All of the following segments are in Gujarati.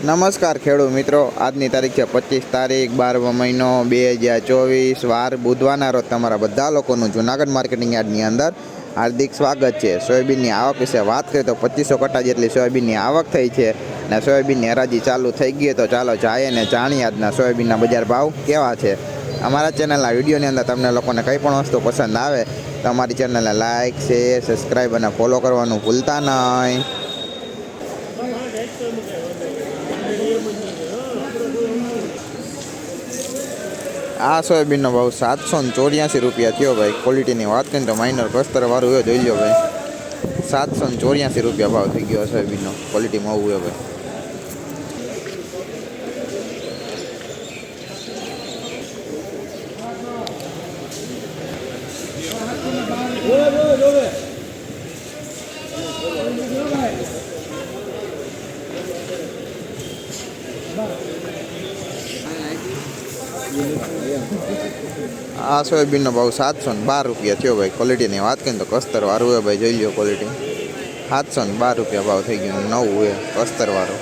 નમસ્કાર ખેડૂત મિત્રો. આજની તારીખ છે પચીસ તારીખ, બારમો મહિનો, બે હજાર ચોવીસ, વાર બુધવારના રોજ તમારા બધા લોકોનું જુનાગઢ માર્કેટિંગ યાર્ડની અંદર હાર્દિક સ્વાગત છે. સોયાબીનની આવક વિશે વાત કરીએ તો પચીસો કટ્ટા જેટલી સોયાબીનની આવક થઈ છે અને સોયાબીનની હરાજી ચાલુ થઈ ગઈ તો ચાલો જાય અને જાણીએ આજના સોયાબીનના બજાર ભાવ કેવા છે. અમારા ચેનલના વિડીયોની અંદર તમને લોકોને કંઈ પણ વસ્તુ પસંદ આવે તો અમારી ચેનલને લાઇક શેર, સબસ્ક્રાઈબ અને ફોલો કરવાનું ભૂલતા નહીં. આ સોયાબીનનો ભાવ સાતસો ને ચોર્યાસી રૂપિયા થયો ભાઈ. ક્વોલિટીની વાત કરીને તો માઇનર કસ્તર વાળું હોય જોઈ લો ભાઈ. સાતસો ને ચોર્યાસી રૂપિયા ભાવ થઈ ગયો સોયાબીનનો. ક્વોલિટીમાં આવું હોય ભાઈ. આ સોયાબીનનો ભાવ સાતસો ને બાર રૂપિયા થયો ભાઈ. ક્વોલિટીની વાત કરીને તો કસ્તર વાળું હોય ભાઈ, જોઈ લો ક્વોલિટી સાતસો ને બાર રૂપિયા ભાવ થઈ ગયો નવું હોય કસ્તર વાળું.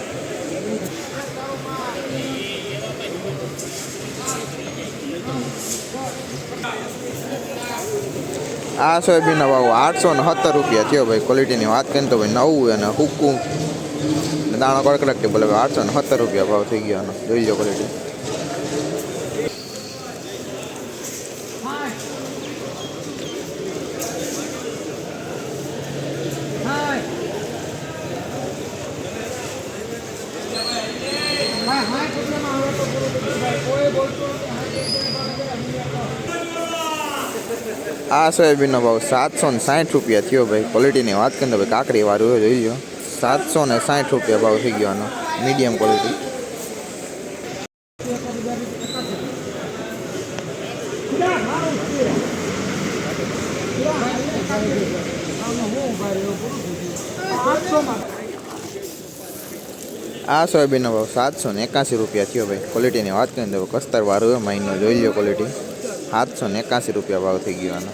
આ સોયાબીનનો ભાવ આઠસો ને સત્તર રૂપિયા થયો ભાઈ. ક્વોલિટીની વાત કરીને તો ભાઈ નવું અને હુક્કું દાણો કડકડકટી બોલે ભાઈ, આઠસો ને સત્તર રૂપિયા ભાવ થઈ ગયો જોઈ લો ક્વોલિટી આ સોયાબીનનો ભાવ સાતસો ને સાઠ રૂપિયા થયો ભાઈ. ક્વોલિટીની વાત કરીને ભાઈ કાકડી વાળું જોઈ લો સાતસો ને સાઠ રૂપિયા ભાવ થઈ ગયો મીડિયમ ક્વોલિટી આ સોયાબીનનો ભાવ સાતસો ને એકાસી રૂપિયા થયો ભાઈ. ક્વોલિટીની વાત કરીને તો કસ્તર વાળું હોય, મહિનો જોઈ લો ક્વોલિટી સાતસો ને એકાસી રૂપિયા ભાવ થઈ ગયો આનો.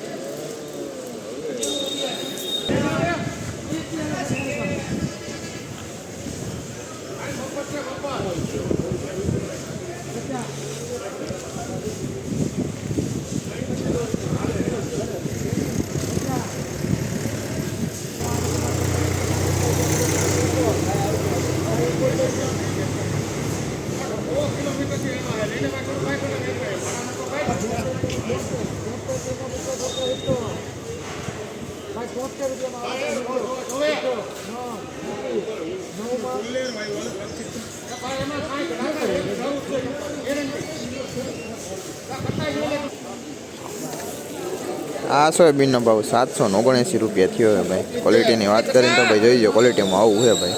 આ સોયાબીનનો ભાવ સાતસો ઓગણએંસી રૂપિયા થયો છે ભાઈ. ક્વોલિટીની વાત કરીને તો ભાઈ જોઈ લો ક્વોલિટીમાં આવું છે ભાઈ.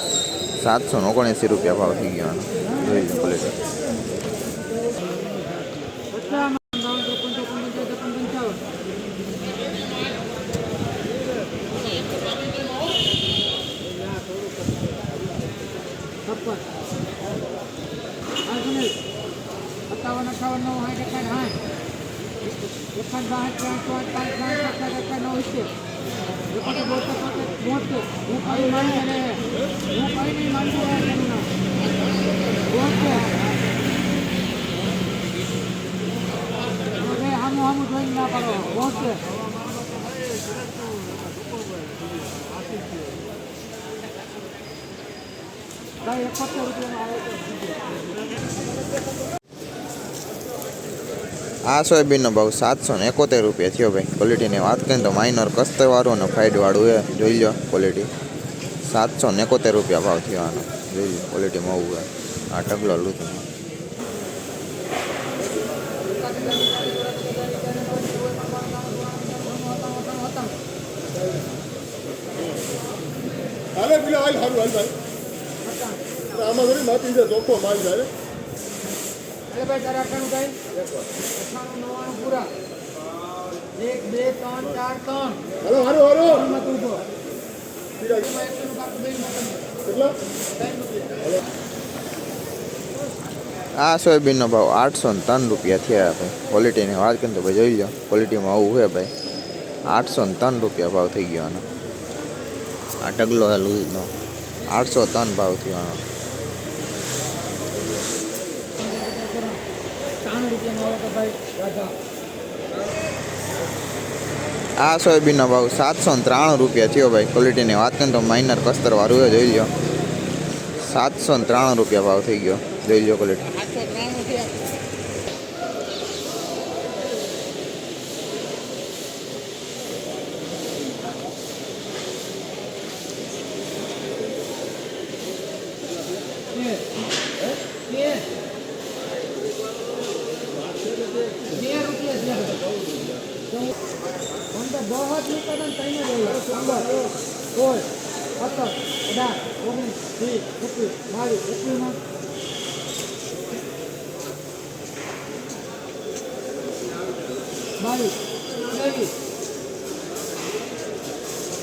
સાતસો ઓગણએંસી રૂપિયા ભાવ થઈ ગયો જોઈ લો ક્વોલિટી અઠાવન નવ સાઠ એકાઠ સાઠ એકાઠ બાસઠ ત્રણ પાંચ પાંચ પાંચ અઠાઠ એકાઠ નવ સિત્તેર એકોતેર બોતેર તોતેર બોતેર હું કઈ માનતો રહે હું કઈ નહીં માનતો રહે તેમના બોતેર હામું હામું જોઈને ના પાડો. બોતેર કઈ એકોતેર રૂપિયામાં આવે આ સોયાબીનનો ભાવ સાતસો ને એકોતેર રૂપિયા થયો ભાઈ. ક્વોલિટીની વાત કરીએ તો માઇનર કસ્તરવાળું અને ફાઇડવાળું એ. જોઈ લો ક્વોલિટી સાતસો ને એકોતેર રૂપિયા ભાવ થયો આનો. જોઈ લો ક્વોલિટીમાં આવું હોય. આ ટગલો લૂતું હાલે પેલા હાલ સારું હાલ ભાઈ આમાં માતી છે, ચોખ્ખો માલ અરે. એટલે ભાઈ તારે અઠાણું કઈ અઠાણું નવ્વાણું પૂરા એક બે ત્રણ ચાર ત્રણ હાલો હાલો હાલો એમાં તું ઊભો. પીડા એમાં એકનું કાપી દઈ નાખવાનું. કેટલા ત્રણ રૂપિયા. આ સોયાબીનનો ભાવ આઠસો ને ત્રણ રૂપિયા થયા ભાઈ. ક્વોલિટીની વાત કરીને તો ભાઈ જોઈ લો ક્વોલિટીમાં આવું છે ભાઈ. આઠસો ને ત્રણ રૂપિયા ભાવ થઈ ગયો આનો. આ ઢગલો હે લૂઝનો આઠસો ત્રણ ભાવ થયો આનો રૂપિયાનો આવે તો ભાઈ રાધા આ સોયાબીનનો ભાવ સાતસો ત્રાણું રૂપિયા થયો ભાઈ. ક્વોલિટીની વાત કરીએ તો માઇનર કસ્તર વાળું હોય, જોઈ લો સાતસો ત્રાણું રૂપિયા ભાવ થઈ ગયો. જોઈ લો ક્વોલિટી बहुत निकलन कहीं नहीं पंद्रह सोल सत्तर अठार ओगनीस बीस इक्कीस बाईस इक्कीस में બાવીસ ત્રેવીસ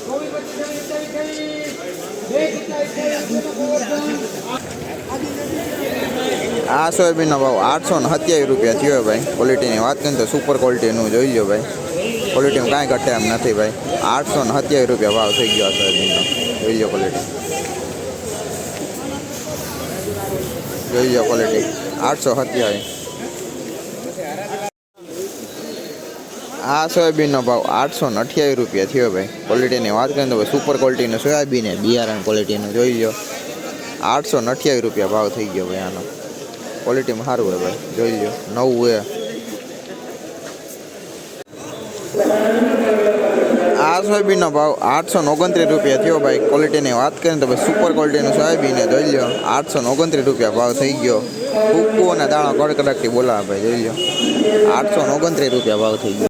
ચોવીસ પચીસ છવ્વીસ સત્તાવીસ અઠ્યાવીસ બે સત્તાવીસ આ સોયાબીનનો ભાવ આઠસો ને સત્યાવીસ રૂપિયા થયો ભાઈ. ક્વોલિટીની વાત કરીએ તો સુપર ક્વોલિટીનું જોઈ લો ભાઈ. ક્વોલિટીમાં કાંઈ ઘટે એમ નથી ભાઈ. આઠસો ને સત્યાવીસ રૂપિયા ભાવ થઈ ગયો આ સોયાબીનનો. જોઈ લો ક્વોલિટી જોઈ લો ક્વોલિટી આઠસો સત્યાવીસ. આ સોયાબીનનો ભાવ આઠસો અઠ્યાવીસ રૂપિયા થયો ભાઈ. ક્વોલિટીની વાત કરીએ તો ભાઈ સુપર ક્વોલિટીનું સોયાબીન બિયારણ ક્વોલિટીનું જોઈ લો આઠસો ને અઠ્યાવીસ રૂપિયા ભાવ થઈ ગયો ભાઈ આનો. ક્વોલિટીમાં સારું હોય ભાઈ. જોઈ લો નવું હોય. આ સોયાબીનનો ભાવ આઠસો ઓગણત્રીસ રૂપિયા થયો ભાઈ. ક્વોલિટીની વાત કરીએ તો ભાઈ સુપર ક્વોલિટીનું સોયાબીન જોઈ લો આઠસો ઓગણત્રીસ રૂપિયા ભાવ થઈ ગયો. કુકુ અને દાણા કડકડાટથી બોલાવે ભાઈ, જોઈ લો આઠસો ઓગણત્રીસ રૂપિયા ભાવ થઈ ગયો.